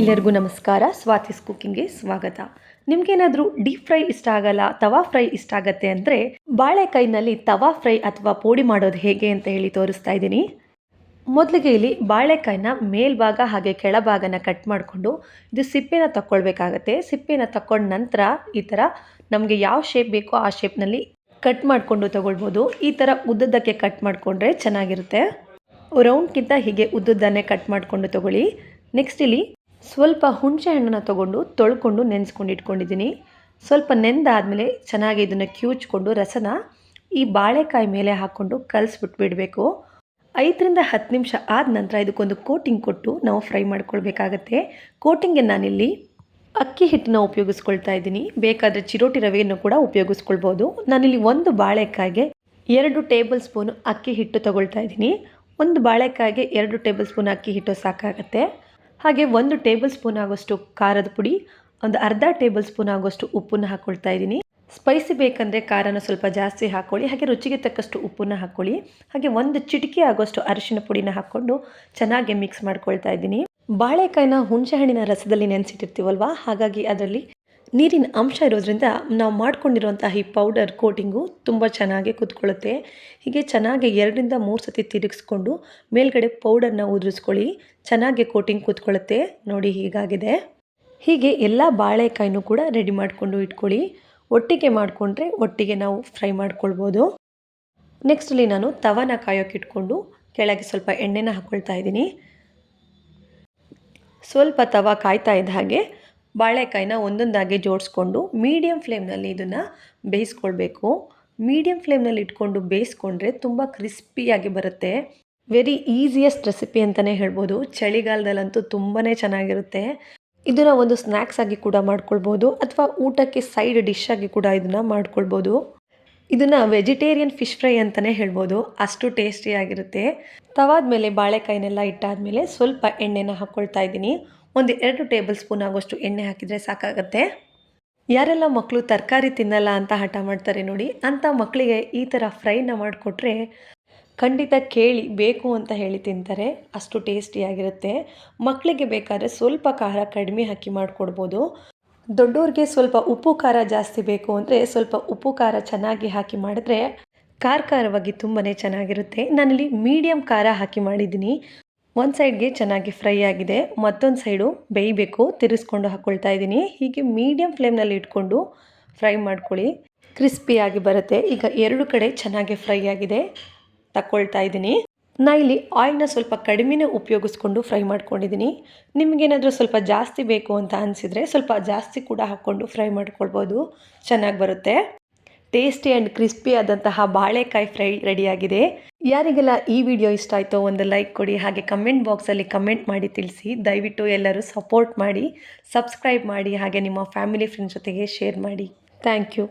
ಎಲ್ಲರಿಗೂ ನಮಸ್ಕಾರ. ಸ್ವಾತಿಸ್ ಕುಕ್ಕಿಂಗ್ಗೆ ಸ್ವಾಗತ. ನಿಮ್ಗೇನಾದರೂ ಡೀಪ್ ಫ್ರೈ ಇಷ್ಟ ಆಗಲ್ಲ, ತವಾ ಫ್ರೈ ಇಷ್ಟ ಆಗತ್ತೆ ಅಂದರೆ ಬಾಳೆಕಾಯಿನಲ್ಲಿ ತವಾ ಫ್ರೈ ಅಥವಾ ಪೋಡಿ ಮಾಡೋದು ಹೇಗೆ ಅಂತ ಹೇಳಿ ತೋರಿಸ್ತಾ ಇದ್ದೀನಿ. ಮೊದಲಿಗೆ ಇಲ್ಲಿ ಬಾಳೆಕಾಯಿನ ಮೇಲ್ಭಾಗ ಹಾಗೆ ಕೆಳಭಾಗನ ಕಟ್ ಮಾಡಿಕೊಂಡು ಇದು ಸಿಪ್ಪೆನ ತಕ್ಕೊಳ್ಬೇಕಾಗತ್ತೆ. ಸಿಪ್ಪೆನ ತಕ್ಕೊಂಡ ನಂತರ ಈ ಥರ ನಮಗೆ ಯಾವ ಶೇಪ್ ಬೇಕೋ ಆ ಶೇಪ್ನಲ್ಲಿ ಕಟ್ ಮಾಡಿಕೊಂಡು ತಗೊಳ್ಬೋದು. ಈ ಥರ ಉದ್ದದ್ದಕ್ಕೆ ಕಟ್ ಮಾಡಿಕೊಂಡ್ರೆ ಚೆನ್ನಾಗಿರುತ್ತೆ. ರೌಂಡ್ಗಿಂತ ಹೀಗೆ ಉದ್ದದ್ದನ್ನೇ ಕಟ್ ಮಾಡಿಕೊಂಡು ತಗೊಳ್ಳಿ. ನೆಕ್ಸ್ಟ್ ಇಲ್ಲಿ ಸ್ವಲ್ಪ ಹುಣಸೆ ಹಣ್ಣನ್ನು ತೊಗೊಂಡು ತೊಳ್ಕೊಂಡು ನೆನೆಸ್ಕೊಂಡು ಇಟ್ಕೊಂಡಿದ್ದೀನಿ. ಸ್ವಲ್ಪ ನೆಂದಾದಮೇಲೆ ಚೆನ್ನಾಗಿ ಇದನ್ನು ಕ್ಯೂಚ್ಕೊಂಡು ರಸನ ಈ ಬಾಳೆಕಾಯಿ ಮೇಲೆ ಹಾಕ್ಕೊಂಡು ಕಲಿಸ್ಬಿಟ್ಟು ಬಿಡಬೇಕು. ಐದರಿಂದ ಹತ್ತು ನಿಮಿಷ ಆದ ನಂತರ ಇದಕ್ಕೊಂದು ಕೋಟಿಂಗ್ ಕೊಟ್ಟು ನಾವು ಫ್ರೈ ಮಾಡ್ಕೊಳ್ಬೇಕಾಗತ್ತೆ. ಕೋಟಿಂಗ್ಗೆ ನಾನಿಲ್ಲಿ ಅಕ್ಕಿ ಹಿಟ್ಟನ್ನ ಉಪಯೋಗಿಸ್ಕೊಳ್ತಾ ಇದ್ದೀನಿ. ಬೇಕಾದರೆ ಚಿರೋಟಿ ರವೆಯನ್ನು ಕೂಡ ಉಪಯೋಗಿಸ್ಕೊಳ್ಬೋದು. ನಾನಿಲ್ಲಿ ಒಂದು ಬಾಳೆಕಾಯಿಗೆ ಎರಡು ಟೇಬಲ್ ಸ್ಪೂನು ಅಕ್ಕಿ ಹಿಟ್ಟು ತಗೊಳ್ತಾ ಇದ್ದೀನಿ. ಒಂದು ಬಾಳೆಕಾಯಿಗೆ ಎರಡು ಟೇಬಲ್ ಸ್ಪೂನ್ ಅಕ್ಕಿ ಹಿಟ್ಟು ಸಾಕಾಗತ್ತೆ. ಹಾಗೆ ಒಂದು ಟೇಬಲ್ ಸ್ಪೂನ್ ಆಗೋಷ್ಟು ಖಾರದ ಪುಡಿ, ಒಂದು ಅರ್ಧ ಟೇಬಲ್ ಸ್ಪೂನ್ ಆಗೋಷ್ಟು ಉಪ್ಪನ್ನು ಹಾಕ್ಕೊಳ್ತಾ ಇದ್ದೀನಿ. ಸ್ಪೈಸಿ ಬೇಕಂದರೆ ಖಾರನ ಸ್ವಲ್ಪ ಜಾಸ್ತಿ ಹಾಕ್ಕೊಳ್ಳಿ ಹಾಗೆ ರುಚಿಗೆ ತಕ್ಕಷ್ಟು ಉಪ್ಪನ್ನು ಹಾಕ್ಕೊಳ್ಳಿ ಹಾಗೆ ಒಂದು ಚಿಟಿಕೆ ಆಗೋಷ್ಟು ಅರಿಶಿನ ಪುಡಿನ ಹಾಕ್ಕೊಂಡು ಚೆನ್ನಾಗಿ ಮಿಕ್ಸ್ ಮಾಡ್ಕೊಳ್ತಾ ಇದ್ದೀನಿ. ಬಾಳೆಕಾಯಿನ ಹುಣಸೆಹಣ್ಣಿನ ರಸದಲ್ಲಿ ನೆನೆಸಿಟ್ಟಿರ್ತೀವಲ್ವಾ, ಹಾಗಾಗಿ ಅದರಲ್ಲಿ ನೀರಿನ ಅಂಶ ಇರೋದ್ರಿಂದ ನಾವು ಮಾಡ್ಕೊಂಡಿರುವಂತಹ ಈ ಪೌಡರ್ ಕೋಟಿಂಗು ತುಂಬ ಚೆನ್ನಾಗಿ ಕುತ್ಕೊಳ್ಳುತ್ತೆ. ಹೀಗೆ ಚೆನ್ನಾಗಿ ಎರಡರಿಂದ ಮೂರು ಸತಿ ತಿರುಗಿಸ್ಕೊಂಡು ಮೇಲ್ಗಡೆ ಪೌಡರ್ನ ಉದುರಿಸ್ಕೊಳ್ಳಿ. ಚೆನ್ನಾಗಿ ಕೋಟಿಂಗ್ ಕೂತ್ಕೊಳ್ಳುತ್ತೆ. ನೋಡಿ ಹೀಗಾಗಿದೆ. ಹೀಗೆ ಎಲ್ಲ ಬಾಳೆಕಾಯಿನೂ ಕೂಡ ರೆಡಿ ಮಾಡಿಕೊಂಡು ಇಟ್ಕೊಳ್ಳಿ. ಒಟ್ಟಿಗೆ ಮಾಡಿಕೊಂಡ್ರೆ ಒಟ್ಟಿಗೆ ನಾವು ಫ್ರೈ ಮಾಡ್ಕೊಳ್ಬೋದು. ನೆಕ್ಸ್ಟಲ್ಲಿ ನಾನು ತವನ ಕಾಯೋಕೆ ಇಟ್ಕೊಂಡು ಕೆಳಗೆ ಸ್ವಲ್ಪ ಎಣ್ಣೆನ ಹಾಕ್ಕೊಳ್ತಾ ಇದ್ದೀನಿ. ಸ್ವಲ್ಪ ತವ ಕಾಯ್ತಾ ಇದ್ದ ಹಾಗೆ ಬಾಳೆಕಾಯಿನ ಒಂದೊಂದಾಗಿ ಜೋಡಿಸ್ಕೊಂಡು ಮೀಡಿಯಮ್ ಫ್ಲೇಮ್ನಲ್ಲಿ ಇದನ್ನು ಬೇಯಿಸ್ಕೊಳ್ಬೇಕು. ಮೀಡಿಯಮ್ ಫ್ಲೇಮ್ನಲ್ಲಿ ಇಟ್ಕೊಂಡು ಬೇಯಿಸ್ಕೊಂಡ್ರೆ ತುಂಬ ಕ್ರಿಸ್ಪಿಯಾಗಿ ಬರುತ್ತೆ. ವೆರಿ ಈಸಿಯೆಸ್ಟ್ ರೆಸಿಪಿ ಅಂತಲೇ ಹೇಳ್ಬೋದು. ಚಳಿಗಾಲದಲ್ಲಂತೂ ತುಂಬಾ ಚೆನ್ನಾಗಿರುತ್ತೆ. ಇದನ್ನು ಒಂದು ಸ್ನ್ಯಾಕ್ಸ್ ಆಗಿ ಕೂಡ ಮಾಡ್ಕೊಳ್ಬೋದು ಅಥವಾ ಊಟಕ್ಕೆ ಸೈಡ್ ಡಿಶ್ ಆಗಿ ಕೂಡ ಇದನ್ನು ಮಾಡ್ಕೊಳ್ಬೋದು. ಇದನ್ನು ವೆಜಿಟೇರಿಯನ್ ಫಿಶ್ ಫ್ರೈ ಅಂತಲೇ ಹೇಳ್ಬೋದು. ಅಷ್ಟು ಟೇಸ್ಟಿಯಾಗಿರುತ್ತೆ ತವಾದ ಮೇಲೆ ಬಾಳೆಕಾಯಿನೆಲ್ಲ ಇಟ್ಟಾದಮೇಲೆ ಸ್ವಲ್ಪ ಎಣ್ಣೆನ ಹಾಕ್ಕೊಳ್ತಾ ಇದ್ದೀನಿ. ಒಂದು ಎರಡು ಟೇಬಲ್ ಸ್ಪೂನ್ ಆಗೋಷ್ಟು ಎಣ್ಣೆ ಹಾಕಿದರೆ ಸಾಕಾಗತ್ತೆ. ಯಾರೆಲ್ಲ ಮಕ್ಕಳು ತರಕಾರಿ ತಿನ್ನಲ್ಲ ಅಂತ ಹಠ ಮಾಡ್ತಾರೆ ನೋಡಿ, ಅಂಥ ಮಕ್ಕಳಿಗೆ ಈ ಥರ ಫ್ರೈನ ಮಾಡಿಕೊಟ್ರೆ ಖಂಡಿತ ಕೇಳಿ ಬೇಕು ಅಂತ ಹೇಳಿ ತಿಂತಾರೆ. ಅಷ್ಟು ಟೇಸ್ಟಿಯಾಗಿರುತ್ತೆ ಮಕ್ಕಳಿಗೆ ಬೇಕಾದರೆ ಸ್ವಲ್ಪ ಖಾರ ಕಡಿಮೆ ಹಾಕಿ ಮಾಡಿಕೊಡ್ಬೋದು. ದೊಡ್ಡವ್ರಿಗೆ ಸ್ವಲ್ಪ ಉಪ್ಪು ಖಾರ ಜಾಸ್ತಿ ಬೇಕು ಅಂದರೆ ಸ್ವಲ್ಪ ಉಪ್ಪು ಖಾರ ಚೆನ್ನಾಗಿ ಹಾಕಿ ಮಾಡಿದ್ರೆ ಖಾರ ಖಾರವಾಗಿ ತುಂಬಾ ಚೆನ್ನಾಗಿರುತ್ತೆ. ನಾನಿಲ್ಲಿ ಮೀಡಿಯಮ್ ಖಾರ ಹಾಕಿ ಮಾಡಿದ್ದೀನಿ. ಒಂದು ಸೈಡ್ಗೆ ಚೆನ್ನಾಗಿ ಫ್ರೈ ಆಗಿದೆ, ಮತ್ತೊಂದು ಸೈಡು ಬೇಯಬೇಕು, ತಿರುಸ್ಕೊಂಡು ಹಾಕ್ಕೊಳ್ತಾ ಇದ್ದೀನಿ. ಹೀಗೆ ಮೀಡಿಯಮ್ ಫ್ಲೇಮ್ನಲ್ಲಿ ಇಟ್ಕೊಂಡು ಫ್ರೈ ಮಾಡ್ಕೊಳ್ಳಿ. ಕ್ರಿಸ್ಪಿಯಾಗಿ ಬರುತ್ತೆ. ಈಗ ಎರಡು ಕಡೆ ಚೆನ್ನಾಗಿ ಫ್ರೈ ಆಗಿದೆ. ತಕ್ಕೊಳ್ತಾ ಇದ್ದೀನಿ. ನಾ ಇಲ್ಲಿ ಆಯಿಲ್ನ ಸ್ವಲ್ಪ ಕಡಿಮೆನೇ ಉಪಯೋಗಿಸ್ಕೊಂಡು ಫ್ರೈ ಮಾಡ್ಕೊಂಡಿದ್ದೀನಿ. ನಿಮಗೇನಾದರೂ ಸ್ವಲ್ಪ ಜಾಸ್ತಿ ಬೇಕು ಅಂತ ಅನಿಸಿದರೆ ಸ್ವಲ್ಪ ಜಾಸ್ತಿ ಕೂಡ ಹಾಕ್ಕೊಂಡು ಫ್ರೈ ಮಾಡ್ಕೊಳ್ಬೋದು. ಚೆನ್ನಾಗಿ ಬರುತ್ತೆ. ಟೇಸ್ಟಿ ಆ್ಯಂಡ್ ಕ್ರಿಸ್ಪಿ ಆದಂತಹ ಬಾಳೆಕಾಯಿ ಫ್ರೈ ರೆಡಿಯಾಗಿದೆ. ಯಾರಿಗೆಲ್ಲ ಈ ವಿಡಿಯೋ ಇಷ್ಟ ಆಯಿತೋ ಒಂದು ಲೈಕ್ ಕೊಡಿ, ಹಾಗೆ ಕಮೆಂಟ್ ಬಾಕ್ಸಲ್ಲಿ ಕಮೆಂಟ್ ಮಾಡಿ ತಿಳಿಸಿ. ದಯವಿಟ್ಟು ಎಲ್ಲರೂ ಸಪೋರ್ಟ್ ಮಾಡಿ ಸಬ್ಸ್ಕ್ರೈಬ್ ಮಾಡಿ, ಹಾಗೆ ನಿಮ್ಮ ಫ್ಯಾಮಿಲಿ ಫ್ರೆಂಡ್ಸ್ ಜೊತೆಗೆ ಶೇರ್ ಮಾಡಿ. Thank you